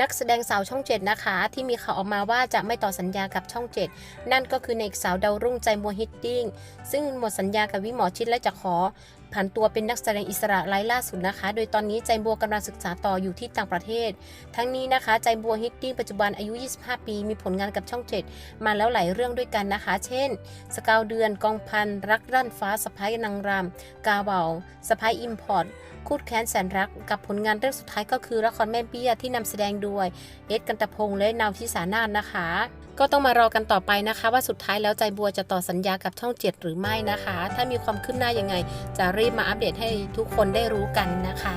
นักแสดงสาวช่องเจ็ดนะคะ ที่มีข่าวออกมาว่าจะไม่ต่อสัญญากับช่องเจ็ดนั่นก็คือในเอกสาวดาวรุ่งใจมัวฮิตติ้งซึ่งหมดสัญญากับวิหมอชิดและจะขอ ผันตัวเป็นนักแสดงอิสระรายล่าสุดนะคะ โดยตอนนี้ใจบัวกำลังศึกษาต่ออยู่ที่ต่างประเทศ ทั้งนี้นะคะ ใจบัวฮิตติ้งปัจจุบันอายุ 25 ปี มีผลงานกับช่อง7มาแล้วหลายเรื่องด้วยกันนะคะ เช่น สกาวเดือน กองพัน รักรั่นฟ้าสะพ้ายนางรำกาเบาสะพ้ายอิมพอร์ตคูดแค้นแสนรักกับผลงานเรื่องสุดท้ายก็คือละครแม่เบี้ยที่นำแสดงโดยเอสกันตะพงษ์และนาวทิสานาถนะคะ ก็ต้องมารอกันต่อไปนะคะ ว่าสุดท้ายแล้วใจบัวจะต่อสัญญากับช่องเจ็ดหรือไม่นะคะ ถ้ามีความคืบหน้ายังไงจะรีบมาอัปเดตให้ทุกคนได้รู้กันนะคะ